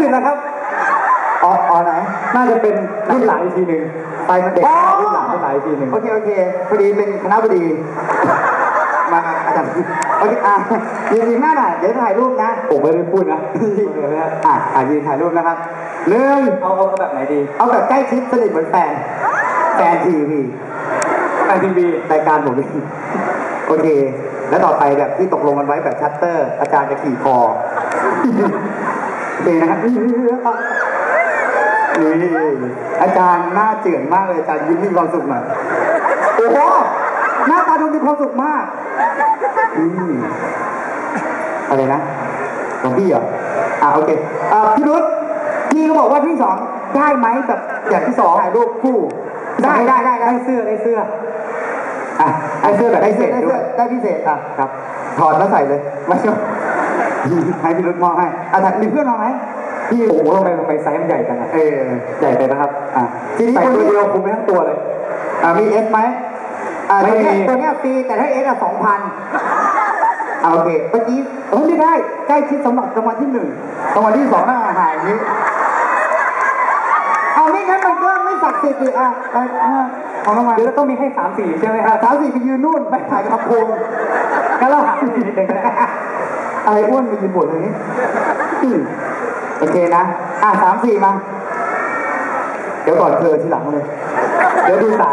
สิทธิ์นะครับอ๋ออ๋อไหน น่าจะเป็นรุ่นหลังอีกทีหนึ่งไปมันเด็กรุ่นหลังรุ่นหลังอีกทีหนึ่งโอเคโอเคพอดีเป็นคณะบดี มาอาจารย์โอเคอะยืนยืนหน้าหน่อยเดี๋ยวถ่ายรูปนะผมไม่ได้พูดนะอะอะยืนถ่ายรูปนะครับหนึ่งเอาเอาแบบไหนดีเอาแบบใกล้ชิดสนิทเหมือนแฟนแฟนทีวีแฟนทีวีรายการผมเองโอเค แล้วต่อไปแบบที่ตกลงกันไว้แบบชัตเตอร์ อาจารย์จะขี่คอ โอเคนะครับนี่อาจารย์หน้าเจือนมากเลยอาจารย์ยิ้มมีความสุขหน่อยโอ้โหหน้าตาดูมีความสุขมากอืมอะไรนะหลวงพี่เหรออ่าโอเคอ่าพี่รุธพี่ก็บอกว่าที่สองได้ไหมแบบอย่างที่สองถ่ายรูปคู่ได้ได้ได้ได้ได้เสื้อได้เสื้ออะได้เสื้อแบบได้เสื้อได้เสื้อได้พิเศษอะครับ ถอดแล้วใส่เลยม่ใช่ ให้พี่รุธมอบให้อะแต่มีเพื่อนมาไหมพี่โอ้โหทำไมทำไมไซส์มันใหญ่จังอะเออใหญ่ไปนะครับอะทีนี้ใส่คนตัวที่เดียวคุมไม่ทั้งตัวเลยอะมีเอสไหมอะไม่ตัวเนี้ยมีตัวเนี้ยฟรีแต่ถ้าเอสอะสองพันอะโอเคเมื่อกี้เออไม่ได้ใกล้ชิดสำหรับรางวัลที่หนึ่งรางวัลที่สองน่าหายอย่างนี้เอาไม่งั้นมันก็ไม่ศักดิ์สิทธิ์อีกอะไปอะของรางวัล เดี๋ยวเราต้องมีให้สามสี่ใช่ไหมคอะรับ สาวสี่ไปยืนนู่นไปถ่ายกับโพง งั้นเราหาสี่นิดนึงก็ได้อะไรอ้วนไปยืนบนเลยนี่โอเคนะ อะสามสี่มา เดี๋ยวก่อนเธอทีหลังเลย เดี๋ยวดูสาม